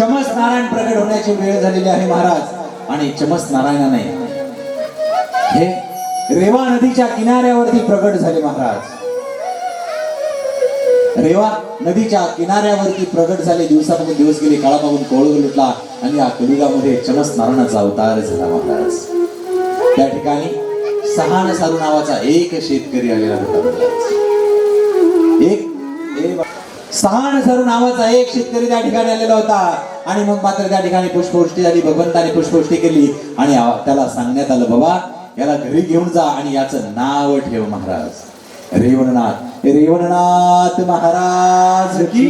चमस नारायण प्रकट होण्याची वेळ झालेली आहे महाराज. आणि चमस नारायणाने हे रेवा नदीच्या किनाऱ्यावरती प्रकट झाले महाराज. रेवा नदीच्या किनाऱ्यावरती प्रगट झाले. दिवसापासून दिवस गेले काळापासून कोळ लुटला आणि या कलिगामध्ये चमस नारायणाचा अवतार झाला महाराज. त्या ठिकाणी सहान सारू नावाचा एक शेतकरी आलेला होता एक सहान सारू नावाचा एक शेतकरी त्या ठिकाणी आलेला होता. आणि मग मात्र त्या ठिकाणी पुष्पवृष्टी झाली भगवंताने पुष्पवृष्टी केली आणि त्याला सांगण्यात आलं बाबा याला घरी घेऊन जा आणि याचं नाव ठेव महाराज. रेवणनाथ रेवणनाथ महाराज की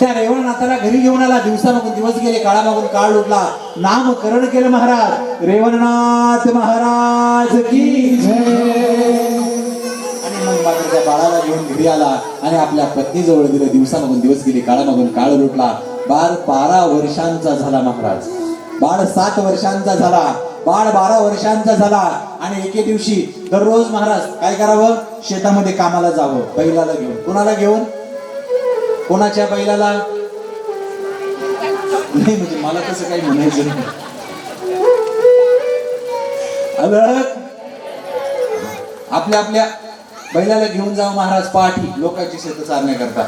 त्या रेवणनाथाला घरी घेऊन आला दिवसामागून दिवस गेले काळामागून काळ उठला नामकरण केलं महाराज रेवणनाथ महाराज की जय. मात्र बाळाला घेऊन घरी आला आणि आपल्या पत्नीजवळ गेले. गेलं दिवसामागून दिवस गेले काळामागून काळ लुटला. बाळ बारा वर्षांचा झाला महाराज. बाळ सात वर्षांचा झाला. बाळ बारा वर्षांचा झाला. आणि एके दिवशी दररोज महाराज काय करावं? शेतामध्ये कामाला जावं. बैलाला घेऊन. कोणाला घेऊन? कोणाच्या बैलाला? नाही म्हणजे मला तसं काही म्हणायचं नाही. अलग आपल्या आपल्या बैलाला घेऊन जाऊ महाराज पाठी. लोकांची शेत चालण्याकरता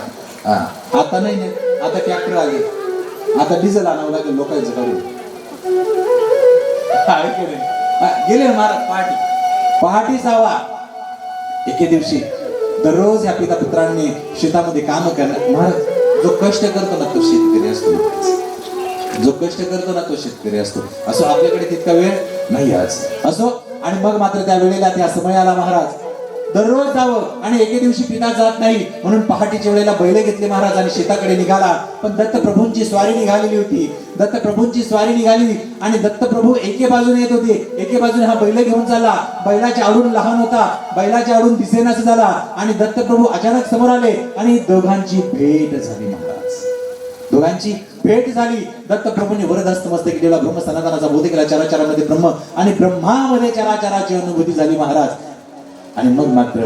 हा. आता नाही नाही आता ट्रॅक्टर आले. आता डिझेल आणावं लागेल लोकांचं कडे गेले महाराज पहाटी पहाटी जावा एके दिवशी दररोज या पिता पुत्रांनी शेतामध्ये काम करणार महाराज जो कष्ट करतो ना तो शेतकरी असतो. जो कष्ट करतो ना तो शेतकरी असतो. असो आपल्याकडे तितका वेळ नाही आज. असो आणि मग मात्र त्या वेळेला त्या समयाला महाराज. दररोज जावं आणि एके दिवशी पिता जात नाही म्हणून पहाटेच्या वेळेला बैल घेतले महाराज आणि शेताकडे निघाला. पण दत्तप्रभूंची स्वारी निघालेली होती. दत्तप्रभूंची स्वारी निघाली आणि दत्तप्रभू एके बाजूने येत होते. एके बाजूने हा बैल घेऊन चालला. बैलाच्या आडून लहान होता. बैलाच्या आडून दिसेनाच झाला आणि दत्तप्रभू अचानक समोर आले आणि दोघांची भेट झाली महाराज. दोघांची भेट झाली. दत्तप्रभूंनी वरदस्त मस्तकी केलेला ब्रह्म सनातनाचा बोध केला. चराचरामध्ये ब्रह्म आणि ब्रह्मामध्ये चराचराची अनुभूती झाली महाराज. आणि मग मात्र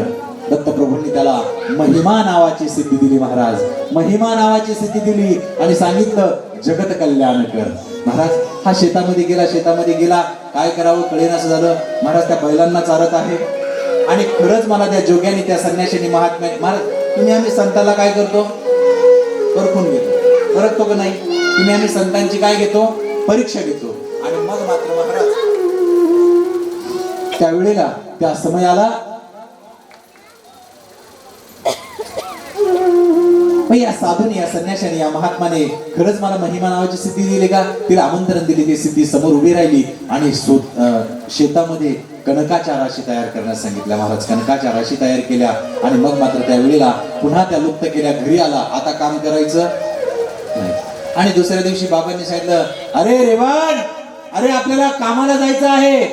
दत्तप्रभूंनी त्याला महिमा नावाची सिद्धी दिली महाराज. महिमा नावाची सिद्धी दिली आणि सांगितलं जगत कल्याण कर. महाराज हा शेतामध्ये गेला शेतामध्ये गेला. काय करावं? कळेन असं झालं. महाराज त्या बैलांना चारत आहे. आणि खरंच मला त्या जोग्याने त्या संन्याशाने महात्म्या महाराज तुम्ही आम्ही संताला काय करतो? परखून घेतो. परखतो का नाही? तुम्ही आम्ही संतांची काय घेतो? परीक्षा घेतो. आणि मग मात्र महाराज त्यावेळेला त्या समयाला मग या साधूने या संन्याशाने या महात्माने खरंच मला महिमा नावाची सिद्धी दिली का? तिला आमंत्रण दिली ती सिद्धी समोर उभी राहिली आणि शेतामध्ये कणकाच्या राशी तयार करण्यास सांगितल्या. महाराज कणकाच्या राशी तयार केल्या आणि मग मात्र त्यावेळेला पुन्हा त्या लुप्त केल्या. घरी आला. आता काम करायचं आणि दुसऱ्या दिवशी बाबांनी सांगितलं अरे रेवान अरे आपल्याला कामाला जायचं आहे.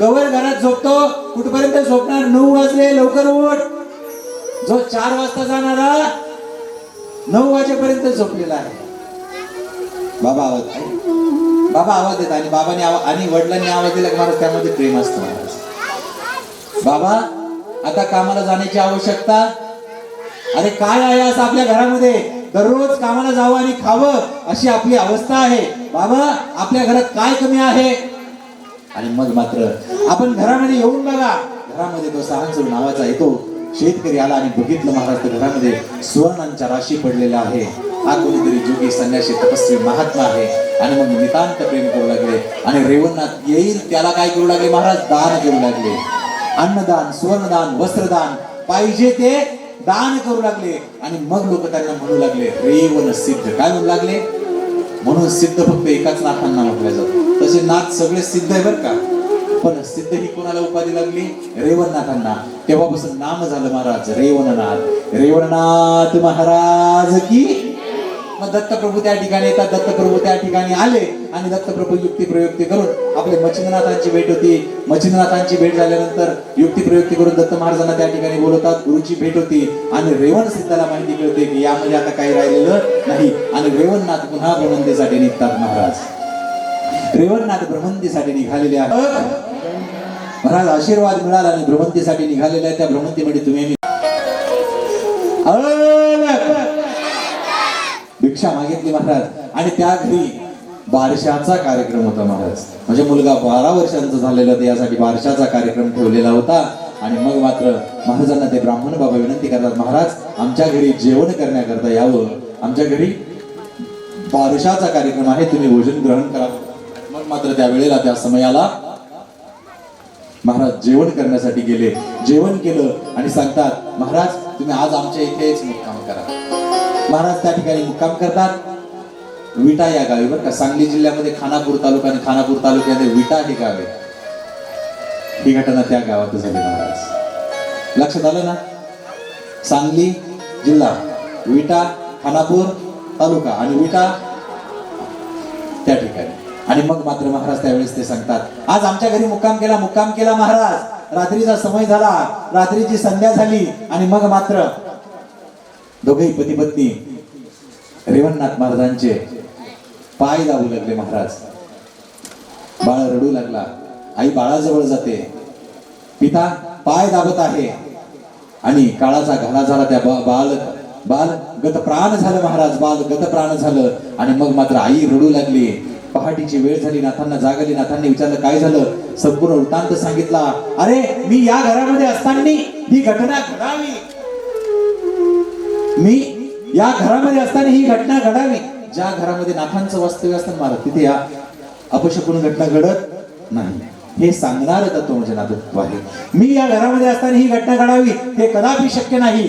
कवर घरात झोपतो. कुठपर्यंत झोपणार? नऊ वाजले. लवकर उठ. जो चार वाजता जाणारा नऊ वाजेपर्यंत झोपलेला आहे. बाबा आवाज बाबा आवाज देत आणि बाबाने आवाज आणि वडिलांनी आवाज दिला की महाराज त्यामध्ये प्रेम असतो महाराज बाबा आता कामाला जाण्याची आवश्यकता? अरे काय आहे असं आपल्या घरामध्ये? दररोज कामाला जावं आणि खावं अशी आपली अवस्था आहे. बाबा आपल्या घरात काय कमी आहे? आणि मग मात्र आपण घरामध्ये येऊन बघा. घरामध्ये तो सहान नावाचा येतो. शेतकरी आला आणि बघितलं महाराज घरामध्ये सुवर्णांच्या राशी पडलेल्या आहे. हा कोणीतरी जोगी संन्यासी तपस्वी महात्मा आहे. आणि मग नितांत प्रेम करू लागले. आणि रेवणनाथ येईल त्याला काय करू लागले महाराज? दान करू लागले. अन्नदान सुवर्णदान वस्त्रदान पाहिजे ते दान करू लागले. आणि मग लोक त्यांना म्हणू लागले रेवण सिद्ध. काय म्हणू लागले? म्हणून सिद्ध फक्त एकाच नाथांना म्हटलं जातं. तसे नाथ सगळे सिद्ध आहे बरं का? पण सिद्ध ही कोणाला उपाधी लागली? रेवणनाथांना. तेव्हापासून नाम झालं महाराज रेवणनाथ. रेवणनाथ महाराज की? मग दत्तप्रभू त्या ठिकाणी येतात दत्तप्रभू त्या ठिकाणी आले आणि दत्तप्रभू युक्ती प्रयुक्ती करून आपले मच्छिंद्रनाथांची भेट होती. मच्छिंद्रनाथांची भेट झाल्यानंतर युक्ती प्रयुक्ती करून दत्त महाराजांना त्या ठिकाणी बोलवतात. गुरुची भेट होती आणि रेवण सिद्धाला माहिती कळते की यामध्ये आता काही राहिलेलं नाही आणि रेवणनाथ पुन्हा भ्रमंतीसाठी निघतात महाराज. रेवणनाथ भ्रमंतीसाठी निघालेले आहेत. महाराज आशीर्वाद मिळाला आणि भ्रमंतीसाठी निघालेल्या त्या भ्रमंतीमध्ये तुम्ही भिक्षा मागितली महाराज. आणि त्या घरी बारशाचा कार्यक्रम होता महाराज. म्हणजे मुलगा बारा वर्षांचा झालेला होता. यासाठी बारशाचा कार्यक्रम ठेवलेला होता. आणि मग मात्र महाराजांना ते ब्राह्मण बाबा विनंती करतात महाराज आमच्या घरी जेवण करण्याकरता यावं. आमच्या घरी बारशाचा कार्यक्रम आहे. तुम्ही भोजन ग्रहण करा. मग मात्र त्या वेळेला त्या समयाला महाराज जेवण करण्यासाठी गेले. जेवण केलं आणि सांगतात महाराज तुम्ही आज आमच्या इथेच मुक्काम करा. महाराज त्या ठिकाणी मुक्काम करतात. विटा या गावी बरं का सांगली जिल्ह्यामध्ये खानापूर तालुका आणि खानापूर तालुक्यामध्ये विटा हे गाव आहे. ही घटना त्या गावात झाली महाराज. लक्षात आलं ना? सांगली जिल्हा विटा खानापूर तालुका आणि विटा त्या ठिकाणी. आणि मग मात्र महाराज त्यावेळेस ते सांगतात आज आमच्या घरी मुक्काम केला मुक्काम केला महाराज. रात्रीचा समय झाला रात्रीची संध्या झाली आणि मग मात्र दोघेही पती पत्नी रेवणनाथ महाराजांचे पाय दाबू लागले महाराज. बाळ रडू लागला. आई बाळाजवळ जाते. पिता पाय दाबत आहे आणि काळाचा घाला झाला त्या बा- बाल बाल गत प्राण झालं महाराज बाल गत प्राण झालं आणि मग मात्र आई रडू लागली. पहाटीची वेळ झाली नाथांना जाग आली नाथांनी विचारलं काय झालं? संपूर्ण वृत्तांत सांगितला अरे मी या घरामध्ये असताना ही घटना घडावी. मी या घरामध्ये असताना ही घटना घडावी. ज्या घरामध्ये नाथांचं वास्तव्य असतं महाराज तिथे या अपशकून घटना घडत नाही. हे सांगणार तत्व म्हणजे नातत्व आहे. मी या घरामध्ये असताना ही घटना घडावी हे कदापि शक्य नाही.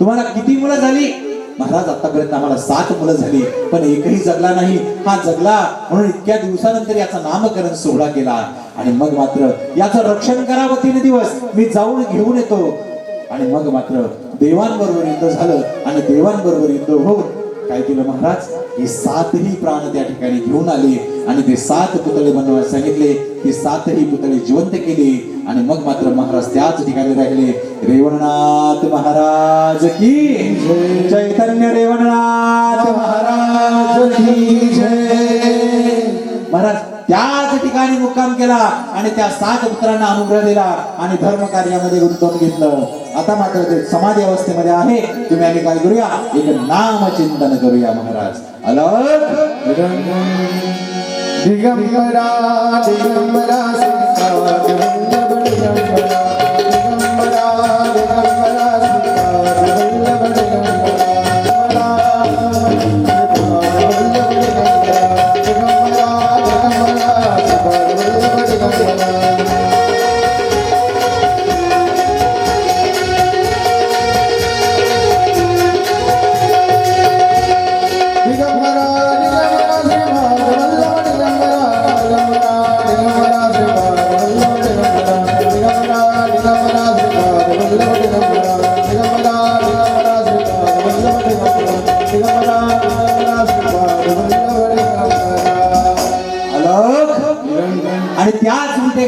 तुम्हाला किती मुलं झाली? महाराज आतापर्यंत आम्हाला सात मुलं झाली पण एकही जगला नाही. हा जगला म्हणून इतक्या दिवसानंतर याचा नामकरण सोहळा केला. आणि मग मात्र याचं रक्षण करावं तीन दिवस. मी जाऊन घेऊन येतो. आणि मग मात्र देवांबरोबर युद्ध झालं आणि देवांबरोबर युद्ध होऊन काय केलं महाराज? हे सातही प्राण त्या ठिकाणी घेऊन आले आणि ते सात पुतळे बनवायला सांगितले. ते सातही पुतळे जिवंत केले. आणि मग मात्र महाराज त्याच ठिकाणी राहिले. रेवणनाथ महाराज की चैतन्य रेवणनाथ महाराज की जय. महाराज त्याच ठिकाणी मुक्काम केला आणि त्या सात पुत्रांना अनुग्रह दिला आणि धर्म कार्यामध्ये गुंतवून घेतलं. आता मात्र ते समाधी अवस्थेमध्ये आहे. तुम्ही आम्ही काय करूया? एक नाम चिंतन करूया महाराज. अलग. दिगंबरा दिगंबरा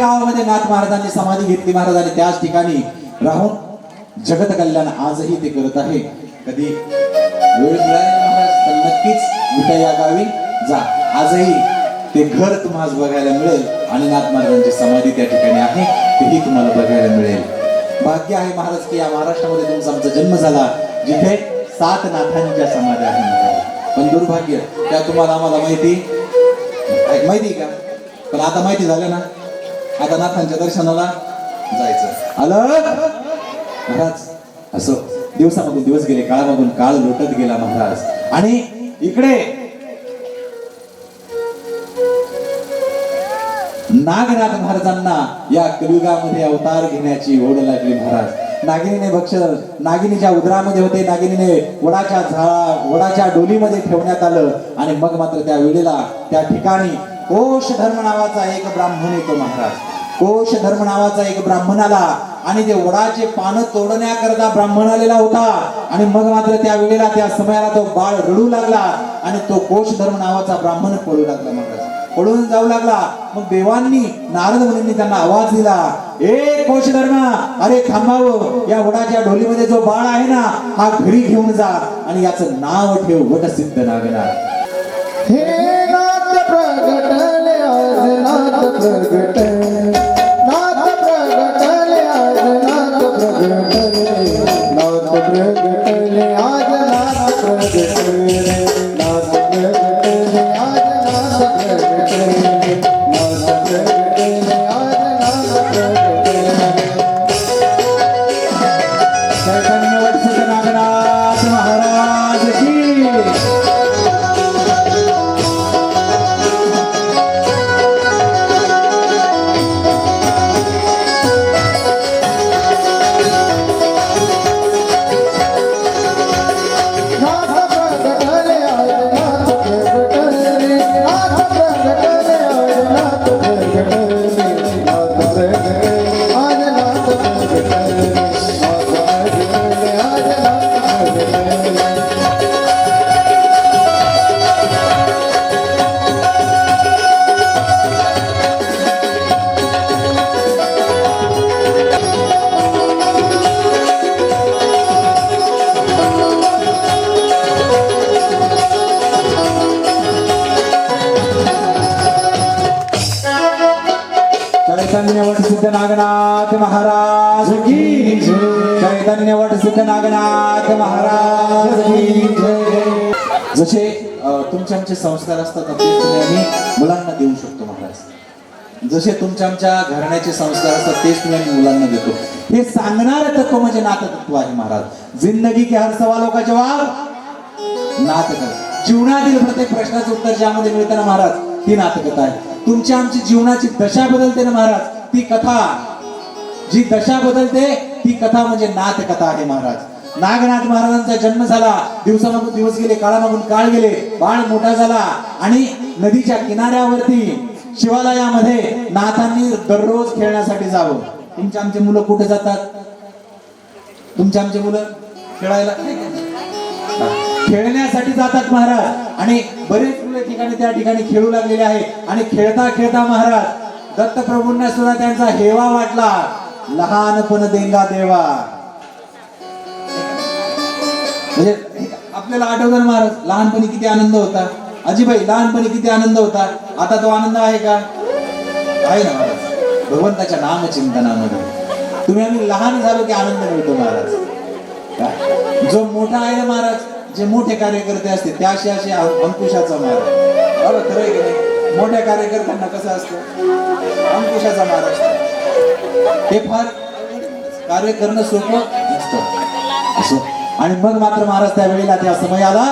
गावामध्ये नाथ महाराजांनी समाधी घेतली महाराजांनी त्याच ठिकाणी राहून जगत कल्याण आजही ते करत आहे. कधी वेळ मिळाली तर नक्कीच विटा या गावी. जा. आजही ते घर तुम्हाला बघायला मिळेल आणि नाथ महाराजांची समाधी त्या ठिकाणी आहे. तेही तुम्हाला बघायला मिळेल. भाग्य आहे महाराज की या महाराष्ट्रामध्ये तुमचा आमचा जन्म झाला जिथे सात नाथांच्या समाधी आहे पण दुर्भाग्य त्या तुम्हाला आम्हाला माहिती माहिती का? पण आता माहिती झालं ना? आता नाथांच्या दर्शनाला जायचं. आलं? महाराज असो दिवसामधून दिवस गेले काळामधून काळ लोटत गेला महाराज. आणि इकडे नागनाथ महाराजांना या कलियुगामध्ये अवतार घेण्याची ओढ लागली महाराज. नागिनीने भक्ष नागिनीच्या उदरामध्ये होते नागिनीने वडाच्या झाडा वडाच्या डोलीमध्ये ठेवण्यात आलं. आणि मग मात्र त्या वेळेला त्या ठिकाणी कोश धर्म नावाचा एक ब्राह्मण येतो महाराज. कोश धर्म नावाचा एक ब्राह्मण आला आणि ते वडाचे पानं तोडण्याकरता ब्राह्मण आलेला होता. आणि मग मात्र त्या वेळेला त्या समयाला तो बाळ रडू लागला आणि तो कोश धर्म नावाचा ब्राह्मण पळू लागला महाराज पळून जाऊ लागला. मग देवांनी नारद मुनींनी त्यांना आवाज दिला ए कोश धर्म अरे थांबावं. या वडाच्या ढोलीमध्ये जो बाळ आहे ना हा घरी घेऊन जा आणि याचं नाव ठेव वटसिद्ध नागला हे नाथ प्रगटले आज नाथ प्रगटले. नागनाथ महाराज की चैतन्य वट नागनाथ महाराज जसे अ, तुमचे आमचे संस्कार असतात आम्ही मुलांना देऊ शकतो महाराज. जसे तुमच्या आमच्या घराण्याचे संस्कार असतात तेच तुम्ही आम्ही मुलांना देतो. हे सांगणारं तत्व म्हणजे नाततत्व आहे महाराज. जिंदगी के हर सवालों का जवाब नातक जीवनातील प्रत्येक प्रश्नाचं उत्तर ज्यामध्ये मिळतं ना महाराज ती नातकता आहे. तुमच्या आमची जीवनाची दशा बदलते ना महाराज. ती कथा. जी दशा बदलते ती कथा म्हणजे नाथ कथा आहे महाराज. नागनाथ महाराजांचा जन्म झाला. दिवसामागून दिवस गेले काळामागून काळ गेले. बाळ मोठा झाला आणि नदीच्या किनाऱ्यावरती शिवालयामध्ये नाथांनी दररोज खेळण्यासाठी जावं. तुमचे आमचे मुलं कुठे जातात? तुमचे आमचे मुलं खेळायला? खेळण्यासाठी जातात महाराज. आणि बरेच मुले ठिकाणी त्या ठिकाणी खेळू लागलेले आहे आणि खेळता खेळता महाराज दत्तप्रभूंना सुद्धा त्यांचा हेवा वाटला. लहानपण देंगा देवा. म्हणजे आपल्याला आठवतं महाराज लहानपणी किती आनंद होता. अजिबाई लहानपणी किती आनंद होता. आता तो आनंद आहे का? आहे ना महाराज. भगवंताच्या नामचिंतनामध्ये. तुम्ही आम्ही लहान झालो की आनंद मिळतो महाराज. काय? जो मोठा आहे ना महाराज जे मोठे कार्यकर्ते असते त्याशी असे अंकुशाचा महाराज बरोबर खरं आहे की नाही? मोठ्या कार्यकर्त्यांना कसं असतं? अंकुशाचा महाराज हे फार कार्य करणं सोपं असतं असं. आणि मग मात्र महाराज त्यावेळेला त्या समय आला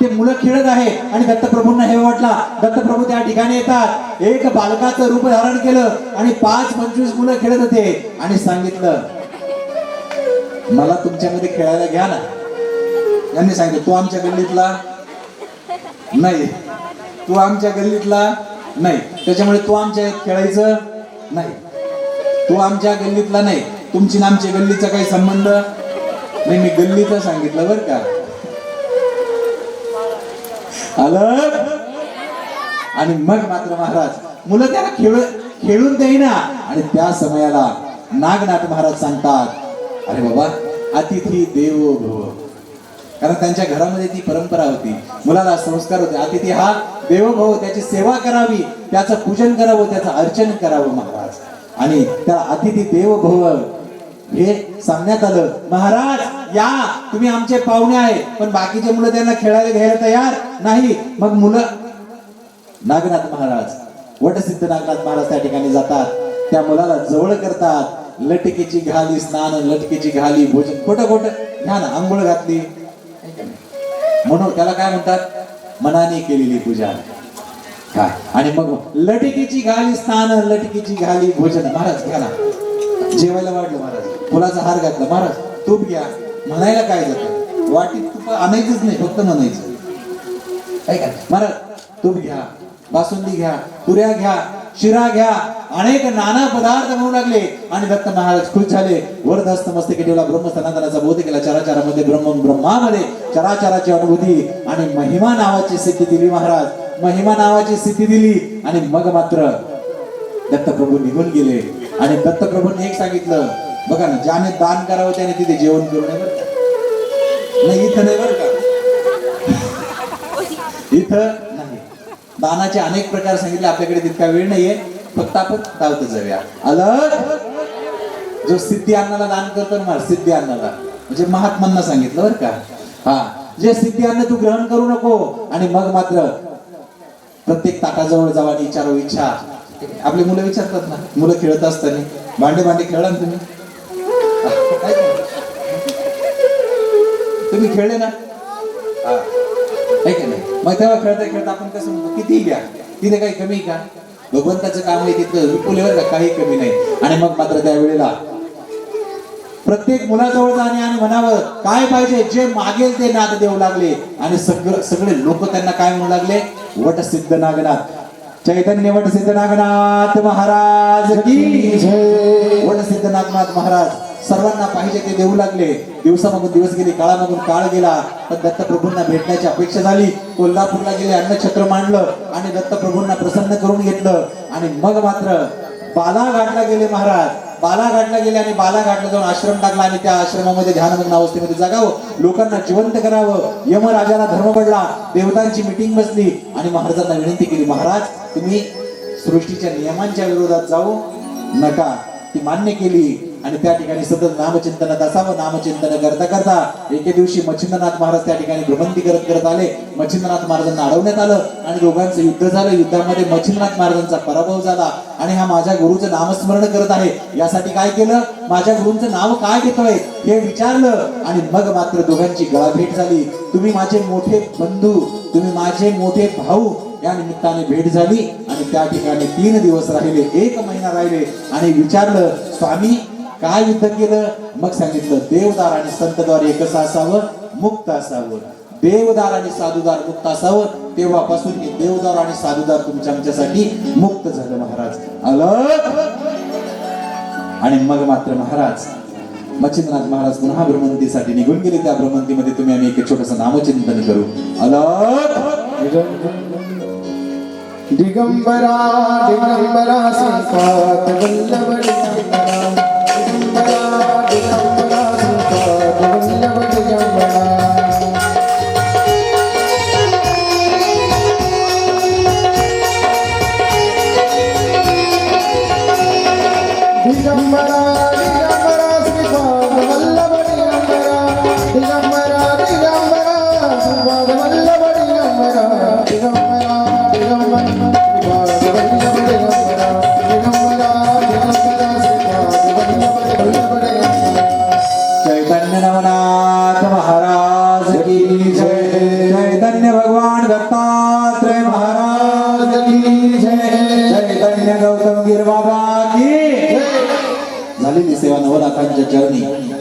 ते मुलं खेळत आहे आणि दत्तप्रभूंना हे वाटला. दत्तप्रभू त्या ठिकाणी येतात. एक बालकाचं रूप धारण केलं आणि पाच पंचवीस मुलं खेळत होते. आणि सांगितलं मला तुमच्यामध्ये खेळायला घ्या ना. यांनी सांगितलं तू आमच्या गल्लीतला नाही. तू आमच्या गल्लीतला नाही. त्याच्यामुळे तू आमच्या यात खेळायचं नाही. तू आमच्या गल्लीतला नाही. तुमची ना आमच्या गल्लीचा काही संबंध नाही. मी गल्लीचा सांगितलं बर का. आलं? आणि मग मात्र महाराज मुलं त्याला खेळ खेळून देईना. आणि त्या समयाला नागनाथ महाराज सांगतात अरे बाबा अतिथी देवो भव. कारण त्यांच्या घरामध्ये ती परंपरा होती. मुलाला संस्कार होते. अतिथी हा देवभाव त्याची सेवा करावी त्याचं पूजन करावं त्याचं अर्चन करावं महाराज. आणि त्या अतिथी देवभव हे सांगण्यात आलं महाराज या तुम्ही आमचे पाहुणे आहे. पण बाकीचे मुलं त्यांना खेळायला घ्यायला तयार नाही. मग मुलं नागनाथ महाराज वटसिद्ध नागनाथ महाराज त्या ठिकाणी जातात. त्या मुलाला जवळ करतात. लटकेची घाली स्नान लटकेची घाली भोजन खोटं खोटं घ्या ना आंघोळ घातली. म्हणून त्याला काय म्हणतात? मनाने केलेली पूजा. काय? आणि मग लटकीची घाली स्नान लटकेची घाली भोजन. महाराज घ्याला जेवायला वाढलं महाराज. फुलाचा हार घातला. महाराज तूप घ्या. म्हणायला काय जातं वाटीत तूप आणायचंच नाही फक्त म्हणायचं. ऐका. महाराज तूप घ्या बासुंदी घ्या पुऱ्या घ्या शिरा घ्या अनेक नाना पदार्थ म्हणू लागले. आणि दत्त महाराज खुश झाले. वरदहस्त मस्तके ठेवला. ब्रह्मस्थानाचा बोध केला. चराचरामध्ये ब्रह्म ब्रह्मामध्ये चराचराची अनुभूती आणि महिमा नावाची सिद्धी दिली महाराज. महिमा नावाची सिद्धी दिली. आणि मग मात्र दत्तप्रभू निघून गेले. आणि दत्तप्रभूंनी एक सांगितलं. बघा ना ज्याने दान करावं त्याने तिथे जेवण करू नये नाही इथं नाही बरं का? इथं नाही. दानाचे अनेक प्रकार सांगितले. आपल्याकडे तितका वेळ नाहीये. फक्त आपण धावत जाऊया. अलग. जो सिद्धी अन्नाला दान करतो ना सिद्धी अन्नाला म्हणजे महात्मांना सांगितलं बरं का? हा. जे सिद्धी अन्न तू ग्रहण करू नको. आणि मग मात्र प्रत्येक ताटाजवळ जावा आणि विचारू इच्छा. आपली मुलं विचारतात ना. मुलं खेळत असताना. भांडे भांडे खेळा ना तुम्ही. तुम्ही खेळले ना? हा. नाही? मग तेव्हा खेळता खेळता आपण कसं म्हणतो किती घ्या तिथे काही कमी का? भगवंताचं काम आहे तिथं. विपुलेवर का काही कमी नाही. आणि मग मात्र त्यावेळेला प्रत्येक मुलाजवळ जाणे आणि म्हणावं काय पाहिजे? जे मागेल ते नाद देऊ लागले. आणि सगळं सगळे लोक त्यांना काय म्हणू लागले? वट सिद्ध नागनाथ. चैतन्य वट सिद्ध नागनाथ महाराज की वट सिद्ध नागनाथ महाराज. सर्वांना पाहिजे ते देऊ लागले. दिवसामागून दिवस गेले काळामागून काळ गेला पण दत्तप्रभूंना भेटण्याची अपेक्षा झाली. कोल्हापूरला गेले अन्नछत्र मांडलं आणि दत्तप्रभूंना प्रसन्न करून घेतलं. आणि मग मात्र बालाघाटला गेले महाराज. बालाघाटला गेले आणि बालाघाटला जाऊन आश्रम टाकला आणि त्या आश्रमामध्ये ध्यानमग्न अवस्थेमध्ये जगावं. लोकांना जिवंत करावं. यमराजाला धर्म पडला. देवतांची मिटिंग बसली. आणि महाराजांना विनंती केली महाराज तुम्ही सृष्टीच्या नियमांच्या विरोधात जाऊ नका. ती मान्य केली. आणि त्या ठिकाणी सतत नामचिंतनात असावं नामचिंतन करता करता एके दिवशी मच्छिंद्रनाथ महाराज त्या ठिकाणी भ्रमंती करत करत आले. मच्छिंद्रनाथ महाराजांना अडवण्यात आलं आणि दोघांचं युद्ध झालं. युद्धामध्ये मच्छिंद्रनाथ महाराजांचा पराभव झाला आणि हा माझ्या गुरुचं नामस्मरण करत आहे. यासाठी काय केलं? माझ्या गुरुंचं नाव काय घेतोय? हे विचारलं आणि मग मात्र दोघांची गळाभेट झाली. तुम्ही माझे मोठे बंधू तुम्ही माझे मोठे भाऊ या निमित्ताने भेट झाली आणि त्या ठिकाणी तीन दिवस राहिले एक महिना राहिले आणि विचारलं स्वामी काय युद्ध केलं? मग सांगितलं देवदार आणि संतद्वार एकच असावं मुक्त असावं. देवदार आणि साधुदार मुक्त असावं तेव्हापासून हे देवदार आणि साधुदार तुमच्या आमच्यासाठी मुक्त झालं महाराज. आलं आणि मग मात्र महाराज मच्छिंद्रनाथ महाराज पुन्हा भ्रमंतीसाठी निघून गेले. त्या भ्रमंतीमध्ये तुम्ही आम्ही एक छोटस नामचिंतन करू. अलग. दिगंबरा दिगंबरा संपात वल्लभ दिगंबरा चैतन्य भगवान दत्तात्रय महाराज की जय। चैतन्य गौतम गिर बाबा की झालेली सेवा नवनाथांच्या चरणी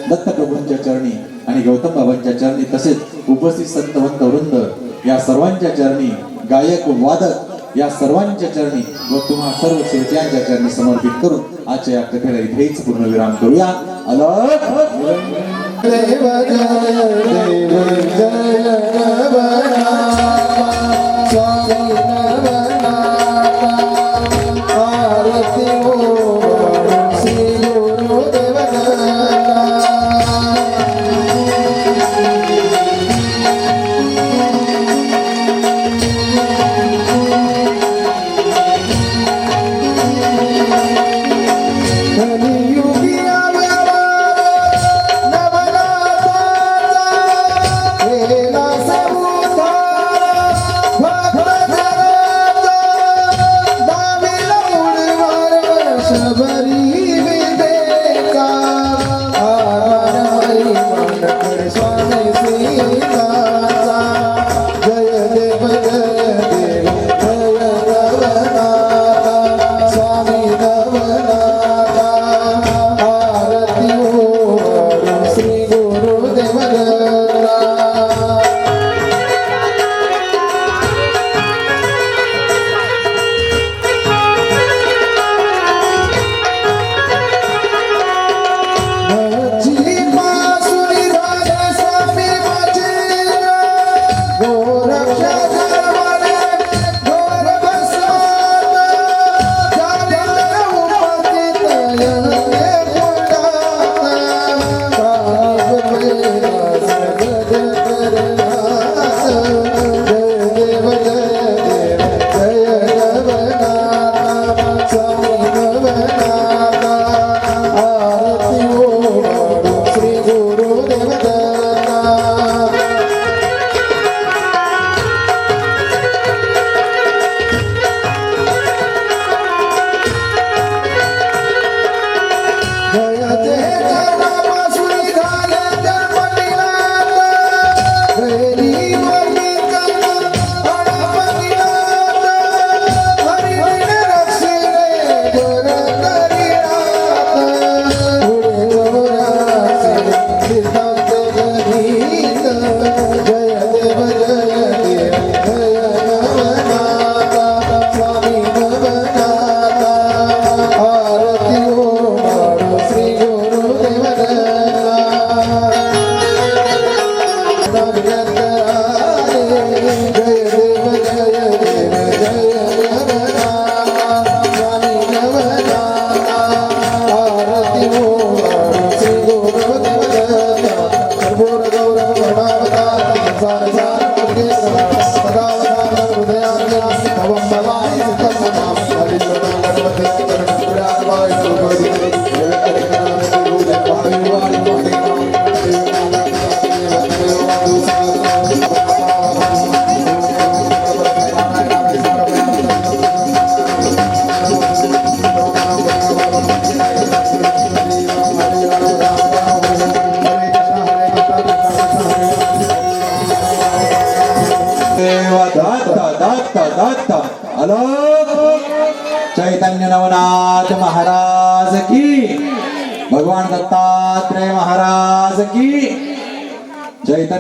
दत्तप्रभूंच्या चरणी आणि गौतम बाबांच्या चरणी तसेच उपस्थित संतवंत वृंद या सर्वांच्या चरणी गायक वादक या सर्वांच्या चरणी व तुम्हा सर्व श्रोत्यांच्या चरणी समर्पित करून आजच्या या कथेला इथेच पूर्णविराम करूया. अलग देव जय देव जय. स्वामी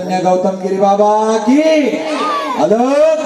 चैतन्य गौतम गिरी बाबा की. अलग